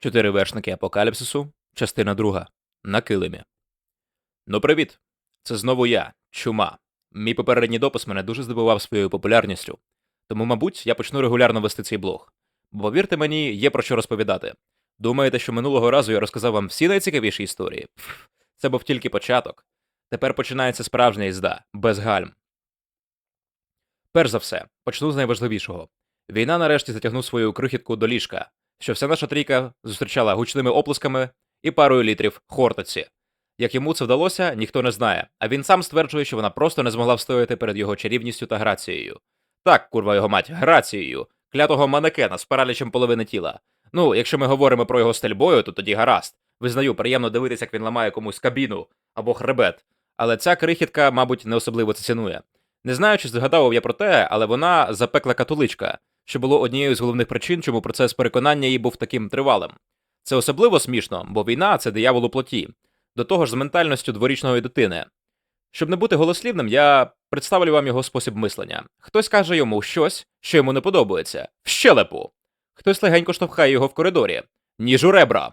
Чотири вершники апокаліпсису, частина друга. На килимі. Ну, привіт. Це знову я, чума. Мій попередній допис мене дуже здивував своєю популярністю. Тому, мабуть, я почну регулярно вести цей блог. Бо повірте мені, є про що розповідати. Думаєте, що минулого разу я розказав вам всі найцікавіші історії? Це був тільки початок. Тепер починається справжня їзда, без гальм. Перш за все, почну з найважливішого. Війна нарешті затягнув свою крихітку до ліжка, що вся наша трійка зустрічала гучними оплесками і парою літрів хортиці. Як йому це вдалося, ніхто не знає, а він сам стверджує, що вона просто не змогла встояти перед його чарівністю та грацією. Так, курва його мать, грацією, клятого манекена з паралічем половини тіла. Ну, якщо ми говоримо про його стиль то тоді гаразд. Визнаю, приємно дивитися, як він ламає комусь кабіну або хребет. Але ця крихітка, мабуть, не особливо це цінує. Не знаю, чи згадав я про те, але вона запекла католичка, що було однією з головних причин, чому процес переконання її був таким тривалим. Це особливо смішно, бо війна це диявол у плоті, до того ж з ментальністю дворічної дитини. Щоб не бути голослівним, я представлю вам його спосіб мислення. Хтось каже йому щось, що йому не подобається, в щелепу. Хтось легенько штовхає його в коридорі, ніж у ребра.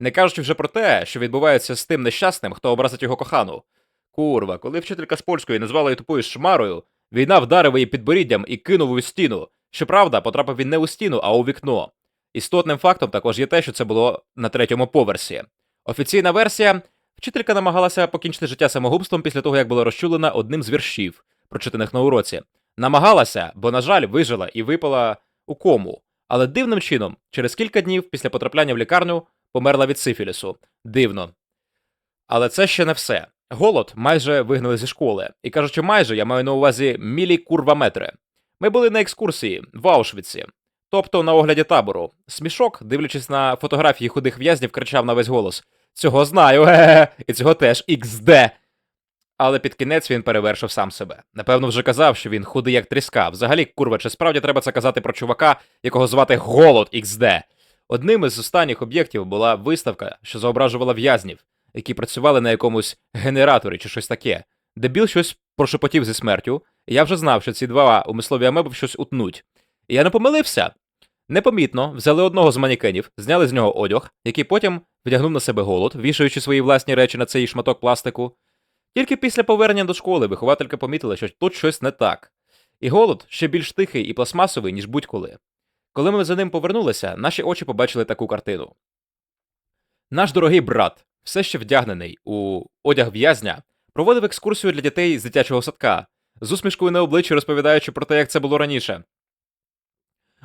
Не кажучи вже про те, що відбувається з тим нещасним, хто образить його кохану. Курва, коли вчителька з польської назвала її тупою шмарою, війна вдарив її підборіддям і кинув у стіну. Щоправда, потрапив він не у стіну, а у вікно. Істотним фактом також є те, що це було на третьому поверсі. Офіційна версія вчителька намагалася покінчити життя самогубством після того, як була розчулена одним з віршів, прочитаних на уроці. Намагалася, бо, на жаль, вижила і випала у кому. Але дивним чином, через кілька днів після потрапляння в лікарню померла від сифілісу. Дивно. Але це ще не все. Голод майже вигнали зі школи. І кажучи, майже я маю на увазі мілі курваметри. Ми були на екскурсії в Аушвіці, тобто на огляді табору. Смішок, дивлячись на фотографії худих в'язнів, кричав на весь голос: Цього знаю, ге-ге, і цього теж XD. Але під кінець він перевершив сам себе. Напевно, вже казав, що він худий як тріска. Взагалі, курва, чи справді треба це казати про чувака, якого звати Голод XD. Одним із останніх об'єктів була виставка, що зображувала в'язнів, які працювали на якомусь генераторі чи щось таке. Дебіл щось прошепотів зі смертю, я вже знав, що ці два умислові амеби щось утнуть. І я не помилився. Непомітно взяли одного з манікенів, зняли з нього одяг, який потім вдягнув на себе голод, вішаючи свої власні речі на цей шматок пластику. Тільки після повернення до школи вихователька помітила, що тут щось не так. І голод ще більш тихий і пластмасовий, ніж будь-коли. Коли ми за ним повернулися, наші очі побачили таку картину. Наш дорогий брат, все ще вдягнений у одяг в'язня, проводив екскурсію для дітей з дитячого садка, з усмішкою на обличчі розповідаючи про те, як це було раніше.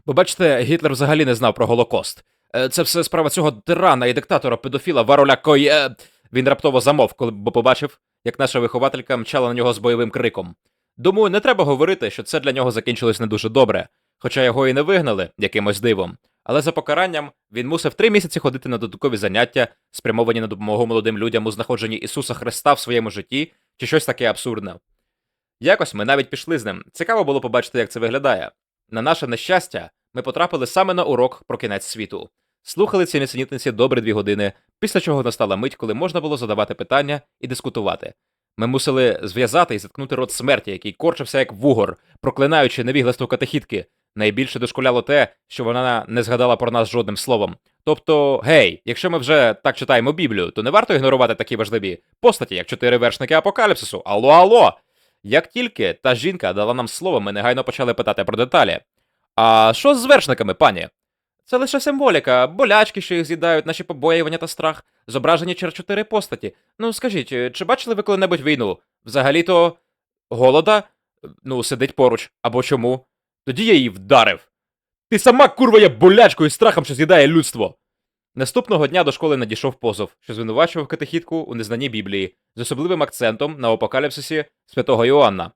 Бо бачите, Гітлер взагалі не знав про Голокост. Е, Це все справа цього тирана і диктатора педофіла Вароля Коє. Він раптово замовк, коли бо побачив, як наша вихователька мчала на нього з бойовим криком. Думаю, не треба говорити, що це для нього закінчилось не дуже добре, хоча його і не вигнали якимось дивом. Але за покаранням він мусив три місяці ходити на додаткові заняття, спрямовані на допомогу молодим людям у знаходженні Ісуса Христа в своєму житті, чи щось таке абсурдне. Якось ми навіть пішли з ним. Цікаво було побачити, як це виглядає. На наше нещастя, ми потрапили саме на урок про кінець світу. Слухали ці несенітниці добре дві години, після чого настала мить, коли можна було задавати питання і дискутувати. Ми мусили зв'язати і заткнути рот смерті, який корчився як вугор, проклинаючи невігластво катехітки. Найбільше дошкуляло те, що вона не згадала про нас жодним словом. Тобто, гей, якщо ми вже так читаємо Біблію, то не варто ігнорувати такі важливі постаті, як чотири вершники апокаліпсису. Алло, алло! Як тільки та жінка дала нам слово, ми негайно почали питати про деталі. А що з вершниками, пані? Це лише символіка, болячки, що їх з'їдають, наші побоювання та страх, зображені через чотири постаті. Ну скажіть, чи бачили ви коли-небудь війну? Взагалі-то голода? Ну, сидить поруч, або чому? Тоді я її вдарив. Ти сама курва є болячкою і страхом, що з'їдає людство. Наступного дня до школи надійшов позов, що звинувачував катехітку у незнанні Біблії, з особливим акцентом на апокаліпсисі святого Іоанна.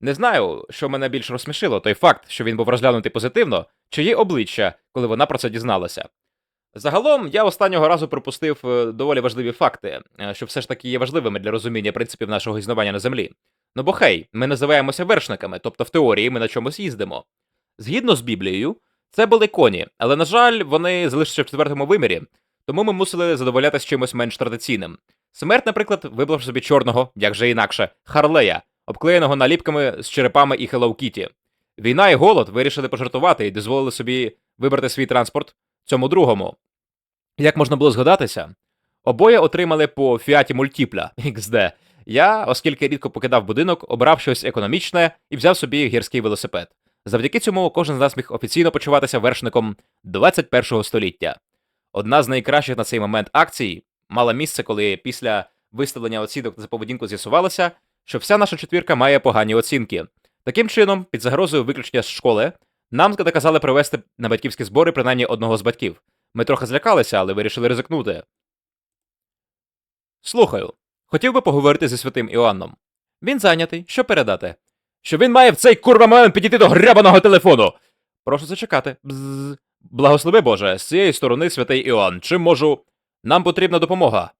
Не знаю, що мене більш розсмішило, той факт, що він був розглянутий позитивно, чи її обличчя, коли вона про це дізналася. Загалом, я останнього разу пропустив е, доволі важливі факти, е, що все ж таки є важливими для розуміння принципів нашого існування на землі. Ну бо хей, ми називаємося вершниками, тобто в теорії ми на чомусь їздимо. Згідно з Біблією, це були коні, але, на жаль, вони залишилися в четвертому вимірі, тому ми мусили задоволятися чимось менш традиційним. Смерть, наприклад, вибрав собі чорного, як же інакше, Харлея, обклеєного наліпками з черепами і Hello Kitty. Війна і голод вирішили пожартувати і дозволили собі вибрати свій транспорт цьому другому. Як можна було згадатися, обоє отримали по фіаті мультіпля XD. Я, оскільки рідко покидав будинок, обрав щось економічне і взяв собі гірський велосипед. Завдяки цьому кожен з нас міг офіційно почуватися вершником 21-го століття. Одна з найкращих на цей момент акцій мала місце, коли після виставлення оцінок за поведінку з'ясувалося, що вся наша четвірка має погані оцінки. Таким чином, під загрозою виключення з школи, нам наказали привезти на батьківські збори принаймні одного з батьків. Ми трохи злякалися, але вирішили ризикнути. Слухаю. Хотів би поговорити зі святим Іоанном. Він зайнятий. Що передати? Що він має в цей курва момент підійти до грябаного телефону. Прошу зачекати. Бзз. Благослови Боже, з цієї сторони святий Іоанн. Чим можу. Нам потрібна допомога.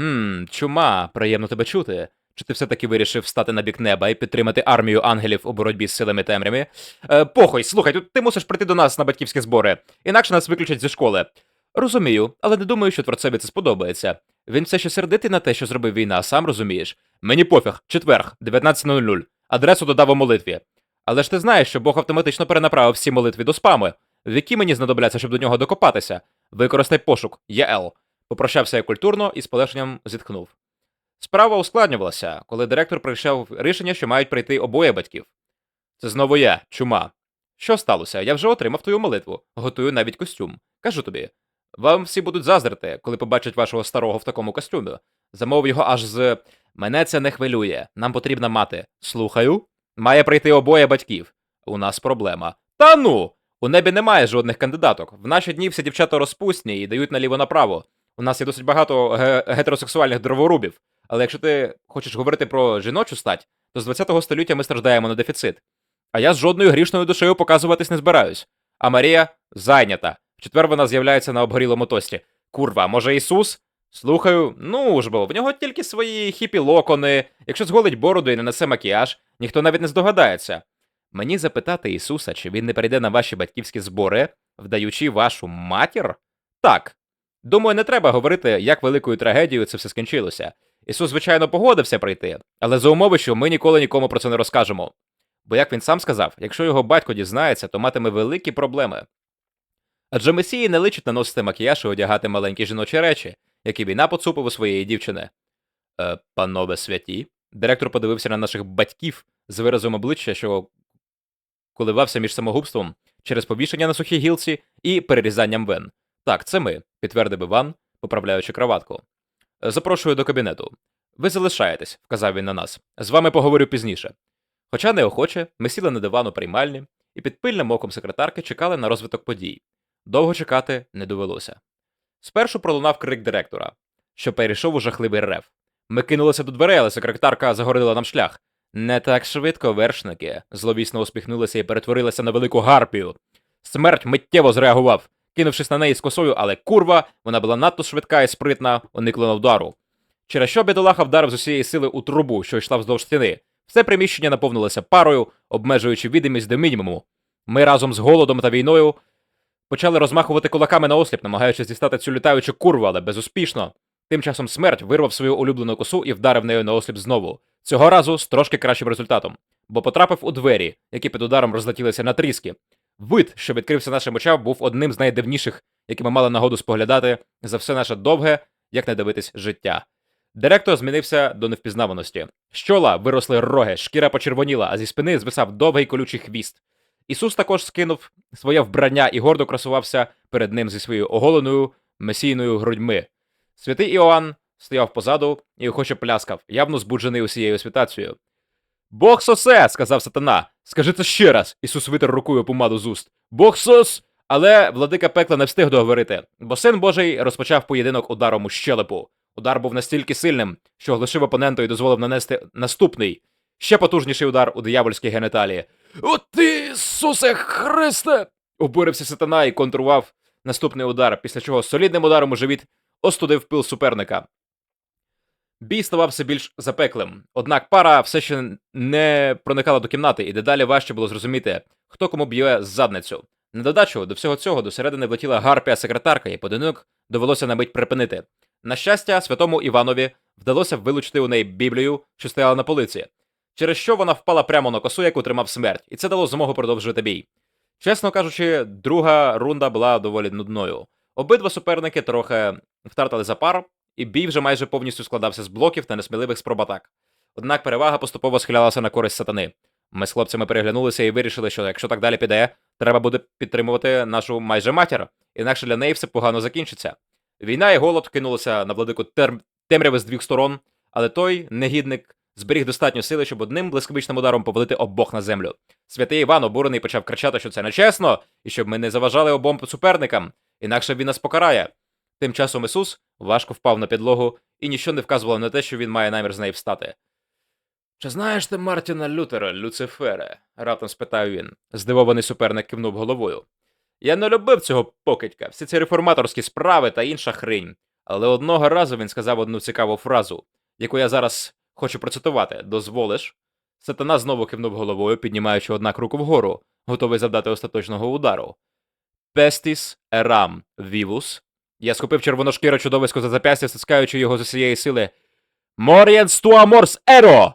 Хм, чума, приємно тебе чути. Чи ти все-таки вирішив стати на бік неба і підтримати армію ангелів у боротьбі з силами темрями? Е, похуй, слухай, ти мусиш прийти до нас на батьківські збори, інакше нас виключать зі школи. Розумію, але не думаю, що творцеві це сподобається. Він все ще сердитий на те, що зробив війна, сам розумієш. Мені пофіг, четверг, 19.00. Адресу додав у молитві. Але ж ти знаєш, що Бог автоматично перенаправив всі молитви до спами. В які мені знадобляться, щоб до нього докопатися? Використай пошук, ЄЛ. Попрощався я культурно і з полегшенням зітхнув. Справа ускладнювалася, коли директор прийшов рішення, що мають прийти обоє батьків. Це знову я, чума. Що сталося? Я вже отримав твою молитву, готую навіть костюм. Кажу тобі. Вам всі будуть заздрити, коли побачать вашого старого в такому костюмі. Замов його аж з. Мене це не хвилює. Нам потрібна мати. Слухаю. Має прийти обоє батьків. У нас проблема. Та ну! У небі немає жодних кандидаток. В наші дні всі дівчата розпусні і дають наліво направо. У нас є досить багато гетеросексуальних дроворубів. Але якщо ти хочеш говорити про жіночу стать, то з 20-го століття ми страждаємо на дефіцит. А я з жодною грішною душею показуватись не збираюсь. А Марія зайнята. В четвер вона з'являється на обгорілому тості. Курва, може Ісус? Слухаю, ну ж бо, в нього тільки свої хіпі локони. Якщо зголить бороду і не несе макіяж, ніхто навіть не здогадається. Мені запитати Ісуса, чи він не прийде на ваші батьківські збори, вдаючи вашу матір? Так. Думаю, не треба говорити, як великою трагедією це все скінчилося. Ісус, звичайно, погодився прийти, але за умови, що ми ніколи нікому про це не розкажемо. Бо, як він сам сказав, якщо його батько дізнається, то матиме великі проблеми. Адже Месії не личить наносити макіяж і одягати маленькі жіночі речі, які війна поцупив у своєї дівчини. Е, панове святі. Директор подивився на наших батьків з виразом обличчя, що коливався між самогубством через повішення на сухій гілці і перерізанням вен. Так, це ми, підтвердив Іван, поправляючи краватку. «Е, Запрошую до кабінету. Ви залишаєтесь, вказав він на нас. З вами поговорю пізніше. Хоча неохоче, ми сіли на диван у приймальні і під пильним оком секретарки чекали на розвиток подій. Довго чекати не довелося. Спершу пролунав крик директора, що перейшов у жахливий рев. Ми кинулися до дверей, але секретарка загородила нам шлях. Не так швидко, вершники, зловісно усміхнулися і перетворилися на велику гарпію. Смерть миттєво зреагував, кинувшись на неї з косою, але курва, вона була надто швидка і спритна, уникла удару. Через що бідолаха вдарив з усієї сили у трубу, що йшла вздовж стіни. Все приміщення наповнилося парою, обмежуючи відомість до мінімуму. Ми разом з голодом та війною почали розмахувати кулаками на осліп, намагаючись дістати цю літаючу курву, але безуспішно. Тим часом смерть вирвав свою улюблену косу і вдарив нею на осліп знову. Цього разу з трошки кращим результатом, бо потрапив у двері, які під ударом розлетілися на тріски. Вид, що відкрився нашим очам, був одним з найдивніших, які ми мали нагоду споглядати за все наше довге, як не дивитись, життя. Директор змінився до невпізнаваності. З чола виросли роги, шкіра почервоніла, а зі спини звисав довгий колючий хвіст. Ісус також скинув своє вбрання і гордо красувався перед ним зі своєю оголеною месійною грудьми. Святий Іоанн стояв позаду і охоче пляскав, явно збуджений усією світацією. Бог сосе, сказав сатана. Скажи це ще раз. Ісус витер рукою помаду з уст. Бог сос. Але владика пекла не встиг договорити, бо син Божий розпочав поєдинок ударом у щелепу. Удар був настільки сильним, що оглушив опонента і дозволив нанести наступний, ще потужніший удар у диявольській генеталії. О ти, Ісусе Христе! обурився сатана і контрував наступний удар, після чого солідним ударом у живіт остудив пил суперника. Бій ставав все більш запеклим, однак пара все ще не проникала до кімнати, і дедалі важче було зрозуміти, хто кому б'є задницю. На додачу до всього цього до середини влетіла гарпія секретарка, і поєдинок довелося на мить припинити. На щастя, святому Іванові вдалося вилучити у неї Біблію, що стояла на полиці, через що вона впала прямо на косу, яку тримав смерть, і це дало змогу продовжити бій. Чесно кажучи, друга рунда була доволі нудною. Обидва суперники трохи втратили запар, і бій вже майже повністю складався з блоків та несміливих спроб атак. Однак перевага поступово схилялася на користь сатани. Ми з хлопцями переглянулися і вирішили, що якщо так далі піде, треба буде підтримувати нашу майже матір, інакше для неї все погано закінчиться. Війна і голод кинулися на владику тер... темряви з двох сторон, але той негідник зберіг достатньо сили, щоб одним блискавичним ударом повалити обох на землю. Святий Іван, обурений, почав кричати, що це нечесно, і щоб ми не заважали обом суперникам, інакше він нас покарає. Тим часом Ісус важко впав на підлогу, і ніщо не вказувало на те, що він має намір з неї встати. Чи знаєш ти Мартіна Лютера, Люцифере? раптом спитав він. Здивований суперник кивнув головою. Я не любив цього покидька, всі ці реформаторські справи та інша хрінь. Але одного разу він сказав одну цікаву фразу, яку я зараз хочу процитувати. Дозволиш? Сатана знову кивнув головою, піднімаючи однак руку вгору, готовий завдати остаточного удару. Пестіс ерам вівус. Я схопив червоношкіре чудовисько за запястя, стискаючи його з усієї сили. Морієнс туаморс еро!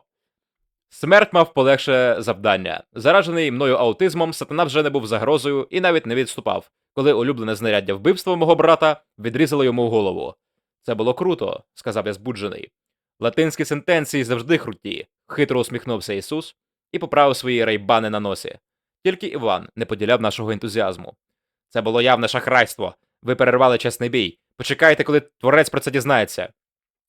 Смерть мав полегше завдання. Заражений мною аутизмом, сатана вже не був загрозою і навіть не відступав, коли улюблене знаряддя вбивства мого брата відрізало йому голову. Це було круто, сказав я збуджений. Латинські сентенції завжди круті, хитро усміхнувся Ісус і поправив свої рейбани на носі. Тільки Іван не поділяв нашого ентузіазму. Це було явне шахрайство. Ви перервали чесний бій. Почекайте, коли творець про це дізнається.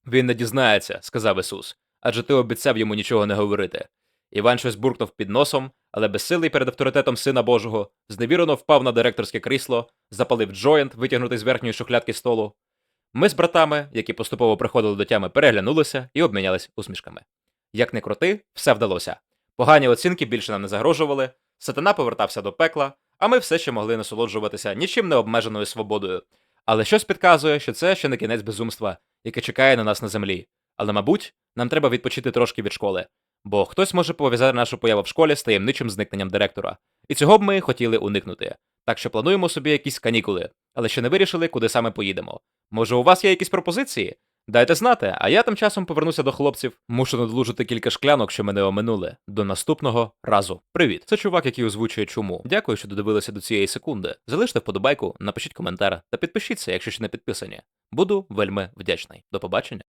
Він не дізнається, сказав Ісус, адже ти обіцяв йому нічого не говорити. Іван щось буркнув під носом, але безсилий перед авторитетом Сина Божого, зневірено впав на директорське крісло, запалив джойнт, витягнутий з верхньої шухлядки столу. Ми з братами, які поступово приходили до тями, переглянулися і обмінялись усмішками. Як не крути, все вдалося. Погані оцінки більше нам не загрожували, сатана повертався до пекла, а ми все ще могли насолоджуватися нічим не обмеженою свободою. Але щось підказує, що це ще не кінець безумства, яке чекає на нас на землі. Але, мабуть, нам треба відпочити трошки від школи, бо хтось може пов'язати нашу появу в школі з таємничим зникненням директора. І цього б ми хотіли уникнути. Так що плануємо собі якісь канікули, але ще не вирішили, куди саме поїдемо. Може, у вас є якісь пропозиції? Дайте знати, а я тим часом повернуся до хлопців. Мушу надолужити кілька шклянок, що мене оминули. До наступного разу. Привіт, це чувак, який озвучує чому. Дякую, що додивилися до цієї секунди. Залиште вподобайку, напишіть коментар та підпишіться, якщо ще не підписані. Буду вельми вдячний. До побачення.